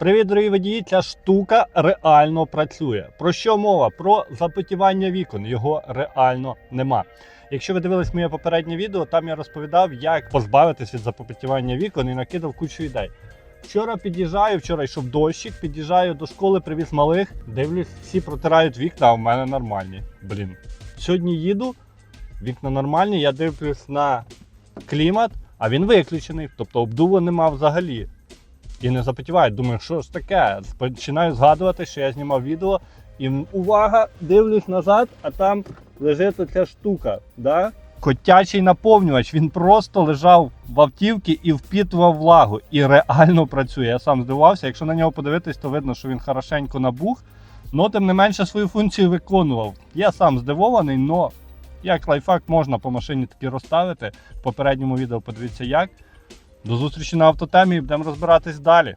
Привіт, дорогі водії! Ця штука реально працює. Про що мова? Про запотівання вікон. Його реально нема. Якщо ви дивились моє попереднє відео, там я розповідав, як позбавитись від запотівання вікон і накидав кучу ідей. Вчора під'їжджаю, вчора йшов дощик, під'їжджаю до школи, привіз малих. Дивлюсь, всі протирають вікна, а в мене нормальні. Блін. Сьогодні їду, вікна нормальні, я дивлюсь на клімат, а він виключений, тобто обдуву нема взагалі. І не запотівають. Думаю, що ж таке? Починаю згадувати, що я знімав відео, і увага, дивлюсь назад, а там лежить оця штука. Да? Котячий наповнювач, він просто лежав в автівці і впітував влагу. І реально працює. Я сам здивувався. Якщо на нього подивитись, то видно, що він хорошенько набух. Но тим не менше свою функцію виконував. Я сам здивований, але як лайфхак можна по машині таки розставити. В попередньому відео подивіться як. До зустрічі на автотемі і будемо розбиратись далі.